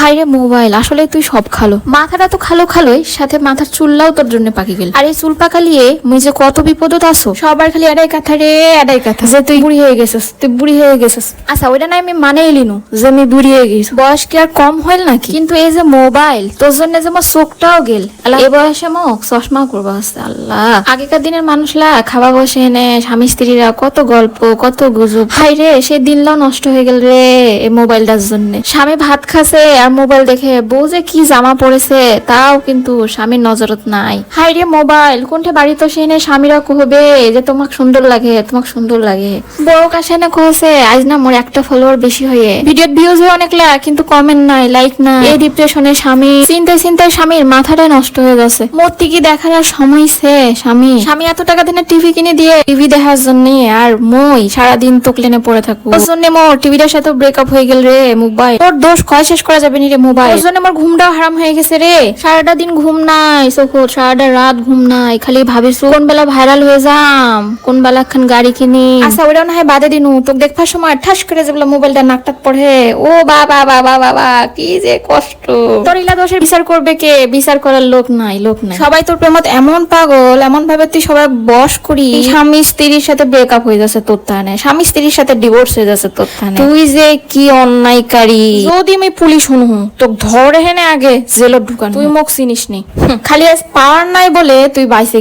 High রে mobile আসলে তুই সব খালো। মাথাটা তো খালো খালোই সাথে মাথার চুলটাও তোর জন্য পাকি গেল। আর এই চুল পাকালিয়ে মুই যে কত বিপদত আছো সবার খালি এটাই কথা রে এটাই কথা। যে তুই বুড়ি হয়ে গেছিস তুই বুড়ি হয়ে গেছিস। আচ্ছা ওইটা না আমি মানে এলিনু যে আমি বুড়ি হয়ে গেছি। বয়স কি আর কম হইল নাকি? কিন্তু এই যে মোবাইল তোর জন্য যে আমার চোখটাও গেল। এ বয়সে মোক চশমা করব আল্লাহ। আগেকার দিনের মানুষরা খাওয়া বসে এনে স্বামী স্ত্রীরা কত গল্প কত গুজব। হাই রে সে দিনটাও নষ্ট হয়ে গেল রে এই মোবাইলটার জন্য। স্বামী ভাত খাসে আর মোবাইল দেখে বউ যে কি জামা পড়েছে তাও কিন্তু স্বামীর নজরত নাই। হাই রে মোবাইল কোনটা বাড়িতে সে এনে স্বামীরা কহবে যে তোমাক সুন্দর লাগে, তোমাক সুন্দর লাগে। বউ কাছে এনে কহছে আজ না মোর একটা ফলোয়ার বেশি হয়ে ভিডিওর ভিউজ হয় অনেক লাখ, কিন্তু কমেন্ট নাই লাইক নাই। এই ডিপ্রেশনে স্বামী, চিন্তায় চিন্তায় স্বামীর মাথাটা নষ্ট হয়ে গেছে। মূর্তি কি দেখার আর সময় সে, স্বামী। স্বামী এত টাকা দিনে টিভি কিনে দিয়ে টিভি দেখার জন্য আর মই সারাদিন তোকলেনে পড়ে থাকব। ওর জন্য মোর টিভিটার সাথে ব্রেকআপ হয়ে গেল রে, মোবাইল। তোর দোষ কয় শেষ করা যাবে নি রে মোবাইল? ওর জন্য আমার ঘুমটাও হারাম হয়ে গেছে রে। সারাটা দিন ঘুম নাই চোখো সারাটা রাত ঘুম নাই। খালি ভাবিস কোন বেলা ভাইরাল হয়ে যাম কোন বেলা খান গাড়ি কিনি। আচ্ছা ওটা না হয় বাদে দিনু তোকে দেখবার সময় ঠাস করে যেগুলো মোবাইলটা নাকটাত পড়ে। ও বাবা বাবা বাবা কি যে কষ্ট। তোর ইলা দোষের বিচার করবে কে? বিচার করার লোক নাই লোক নাই। সবাই তোর প্রেমত এমন পাগল এমন ভাবে তুই সবাই বস করি। স্বামী স্ত্রীর সাথে ব্রেকআপ হয়ে যাচ্ছে তোর থানে স্বামী স্ত্রীর সাথে ডিভোর্স হয়ে যাচ্ছে তোর থানে তুই যে কি অন্যায়কারী। যদি আমি পুলিশ শুনু তোকে ধরে হেনে আগে জেলত ঢুকান। তুই মোক চিনিস নি। খালি আজ পাওয়ার নাই বলে তুই বাইসে